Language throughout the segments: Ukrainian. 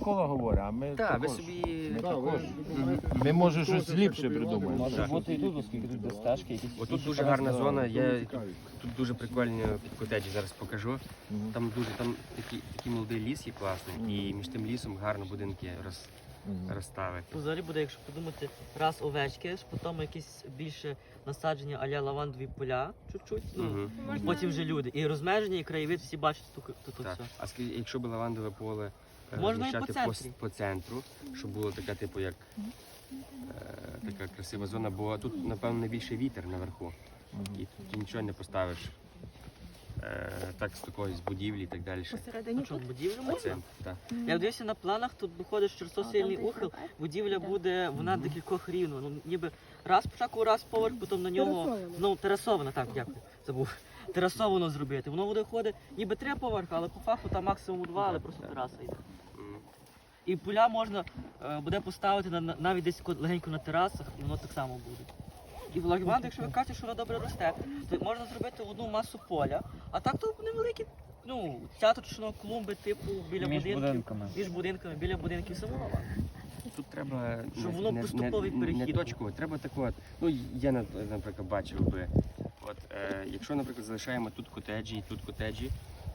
Микола говорить, а ми Так, ви також, собі. ми, також, ми може щось ліпше придумаємо. Може бути і тут, оскільки тут де стежки якісь. Отут дуже гарна зона, я тут дуже прикольно під котеджі зараз покажу. Там дуже там такий, такий молодий ліс є класний, і між тим лісом гарно будинки роз, Мгм. розставити. Взагалі буде, якщо подумати, раз овечки, ж потім якісь більше насадження аля лавандові поля, чуть-чуть, ну, Мгм. і потім вже люди. І розмеження, і краєвид всі бачать тут, тут Так. все. А скажіть, якщо б лавандове поле е, Можна і по розміщати по, центрі. по центру, щоб було така, типу, як е, така красива зона, бо тут, напевно, найбільший вітер наверху. І тут нічого не поставиш. Е, так з такої з будівлі і так далі. А чому будівлю можна? так. Я дивився на планах, тут виходить, що то сильний ухил, будівля буде, вона декількох рівно. Ну, ніби раз спочатку, раз поверх, потім на нього ну, терасовано, так, дякую, забув. Терасовано зробити. Воно буде ходити ніби три поверхи, але по факту там максимум два, але просто тераса йде. І поля можна е, буде поставити на, на- навіть десь легенько на терасах, і воно так само буде. І в лагіванді, якщо ви кажете, що воно добре росте, то можна зробити одну масу поля, а так то невеликі, ну, цяточно клумби, типу, біля Між будинків. будинками. Між будинками, біля будинків самого. Тут треба Щоб воно не, поступовий не, не перехід треба таку, от, ну я наприклад бачив би. От е, якщо, наприклад, залишаємо тут котеджі і тут котеджі,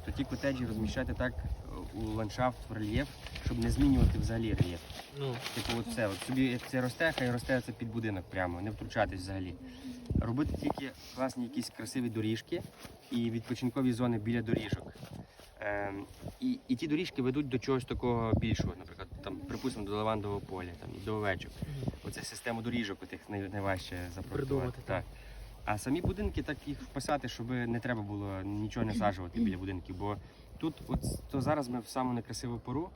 то ті котеджі розміщати так у ландшафт, в рельєф, щоб не змінювати взагалі рельєф. Ну, Типу, от все, от собі як це росте, хай росте це під будинок прямо, не втручатись взагалі. Робити тільки класні якісь красиві доріжки і відпочинкові зони біля доріжок. Ем, і, і ті доріжки ведуть до чогось такого більшого, наприклад, там, припустимо, до лавандового поля, там, і до овечок. Оце систему доріжок, отих най- найважче. Придумати, Так. А самі будинки так їх вписати, щоб не треба було нічого не саджувати біля будинків. Бо тут, от то зараз ми в саму некрасиву пору,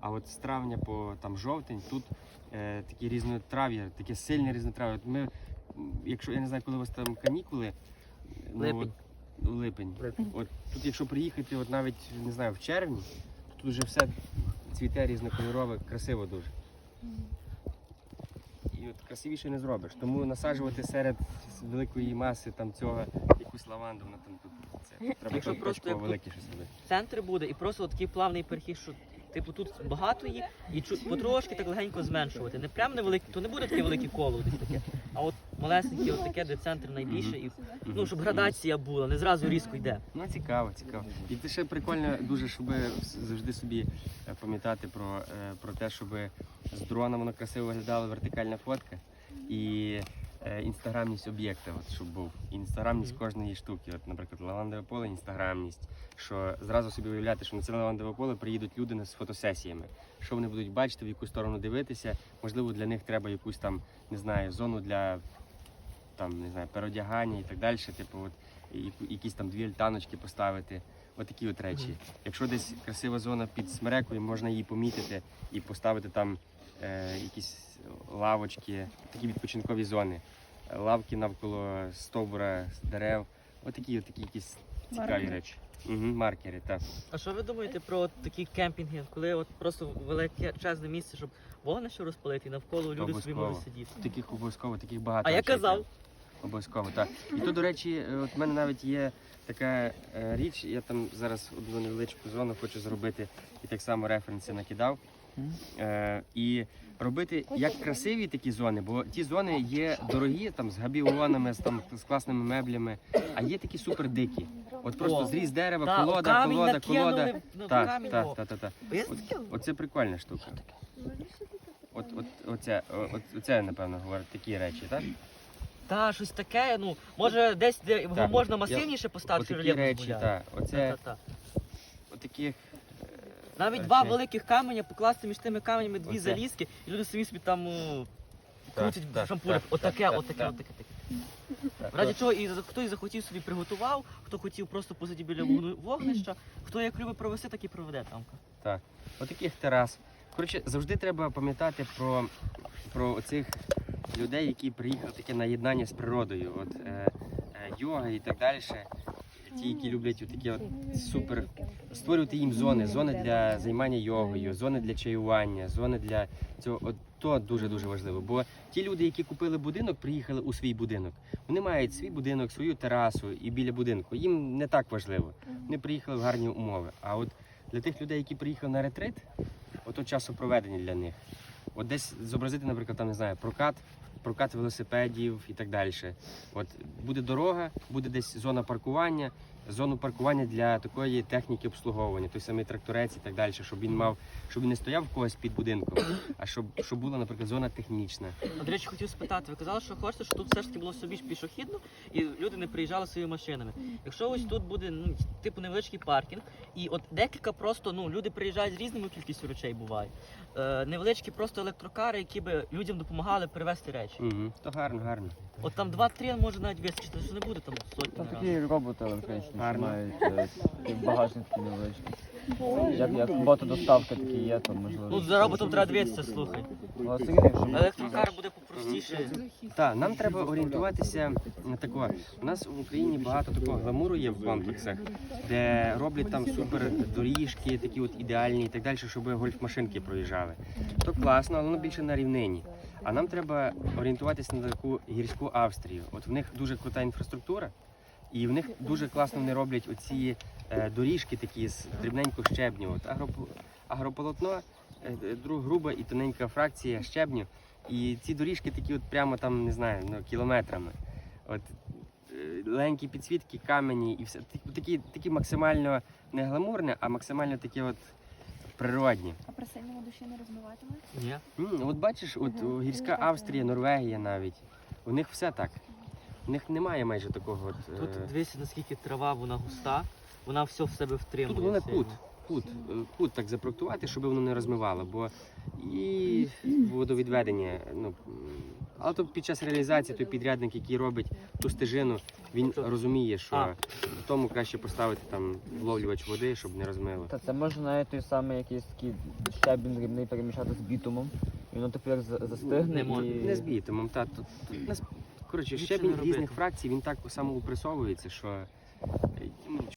а от з травня по там жовтень тут е, такі різнотрав'я, таке сильне різнотрав'я. От ми, якщо я не знаю, коли у вас там канікули, ну, От, липень. От тут, якщо приїхати, от навіть не знаю, в червні, то тут вже все цвіте різнокольорове, красиво дуже. Красивіше не зробиш. Тому насаджувати серед великої маси там цього якусь лаванду, вона там тут це треба Якщо просто велике щось робити. центр буде і просто такий плавний перехід, що типу тут багато її, і чу- потрошки так легенько зменшувати. Не прям невеликий, то не буде таке велике коло десь таке, а от малесеньке, от таке, де центр найбільше, і ну щоб градація була, не зразу різко йде. Ну цікаво, цікаво. І це ще прикольно дуже, щоб завжди собі е, пам'ятати про, е, про те, щоб з дрона воно красиво виглядала вертикальна фотка і інстаграмність об'єкта, от, щоб був. Інстаграмність кожної штуки. От, наприклад, лавандове поле, інстаграмність. Що зразу собі уявляти, що на це лавандове поле приїдуть люди з фотосесіями. Що вони будуть бачити, в яку сторону дивитися. Можливо, для них треба якусь там, не знаю, зону для там, не знаю, переодягання і так далі. Типу, от, якісь там дві альтаночки поставити. Отакі от речі. Якщо десь красива зона під смерекою, можна її помітити і поставити там е, якісь лавочки, такі відпочинкові зони. Лавки навколо стовбура з дерев. Отакі, от такі якісь цікаві Маркери. речі. Угу, маркери, так. А що ви думаєте про от такі кемпінги, коли от просто величезне місце, щоб вогнище розпалити, і навколо люди собі Обов'язково. можуть сидіти? Таких обов'язково, таких багато. А я речей казав. Обов'язково, так. І то, до речі, е, от в мене навіть є така е, річ, я там зараз одну невеличку зону хочу зробити і так само референси накидав. Е, і робити як красиві такі зони, бо ті зони є дорогі, там з габіонами, з, там, з класними меблями, а є такі супер дикі. От просто О. зріз дерева, та, колода, камінь колода, накинули, колода. ну, Так, камінь, так, о. так, так, так. От, оце прикольна штука. От, от, оце, о- от, оце, напевно, говорить такі речі, так? Та, щось таке, ну, може десь, де його Так, можна я- масивніше поставити, Отакі рельєф речі, дозволяє. так. Оце, Та-та-та. отаких Навіть речей. два великих каменя покласти між тими каменями дві Оце. залізки, і люди самі собі там ну, Так, крутять так, шампури. так, Отаке, так, отаке, так. отаке, таке. Так, Раді чого і за- хтось захотів собі приготував, хто хотів просто посидіти біля вогну- вогнища, хто як любить провести, так і проведе там. Отаких терас. Коротше, завжди треба пам'ятати про, про оцих людей, які приїхали таке на єднання з природою. От е, е, йога і так далі. Ті, які люблять такі от супер створювати їм зони, зони для займання йогою, зони для чаювання, зони для цього. От то дуже дуже важливо. Бо ті люди, які купили будинок, приїхали у свій будинок. Вони мають свій будинок, свою терасу і біля будинку. Їм не так важливо. Вони приїхали в гарні умови. А от для тих людей, які приїхали на ретрит, ото часу проведення для них. От десь зобразити, наприклад, там не знаю, прокат, прокат велосипедів і так далі. От буде дорога, буде десь зона паркування, зону паркування для такої техніки обслуговування, той самий тракторець і так далі, щоб він мав, щоб він не стояв в когось під будинком, а щоб, щоб була, наприклад, зона технічна. А, До речі, хотів спитати, ви казали, що хочете, щоб тут все ж таки було собі пішохідно і люди не приїжджали своїми машинами. Якщо ось тут буде ну, типу невеличкий паркінг, і от декілька просто ну люди приїжджають з різною кількістю речей буває. Е, невеличкі просто електрокари, які би людям допомагали перевезти речі. Угу. То гарно, гарно. От там два-три може навіть вистачити, що не буде там сотні. Там разів. такі роботи електричні, що Гарно. мають е, такі багажник такий. Як, як ботодоставка такі є, то можливо. Ну за роботом треба дивитися, слухай. Електрокар буде попростіше. Так, нам треба орієнтуватися на такого. У нас в Україні багато такого гламуру є в комплексах, де роблять там супер доріжки, такі от ідеальні і так далі, щоб гольф-машинки проїжджали. То класно, але воно більше на рівнині. А нам треба орієнтуватися на таку гірську Австрію. От в них дуже крута інфраструктура, і в них дуже класно вони роблять оці е, доріжки такі з дрібненького щебню. От агроп- агрополотно, е, груба і тоненька фракція щебню. І ці доріжки такі от прямо там, не знаю, ну, кілометрами. От е, легенькі підсвітки, камені і все. Такі- Такі, максимально не гламурні, а максимально такі от природні. А при сильному душі не розмиватиме? Ні. От бачиш, от о, гірська Австрія, Норвегія навіть. У них все так. У них немає майже такого. От, Тут е, дивися, наскільки трава вона густа, вона все в себе втримує. Тут головне сильно. кут. Кут, е, кут так запроектувати, щоб воно не розмивало, бо і водовідведення. Ну, м, але то під час реалізації той підрядник, який робить ту стежину, він розуміє, що А. тому краще поставити там вловлювач води, щоб не розмило. Та це може навіть той самий якийсь такий щебінь дрібний перемішати з бітумом. І воно тепер за- застигне Не і... Не збітимом, та тут, нас- коротше, Ліпше щебінь не робити. різних фракцій, він так самоупресовується, що е, ну,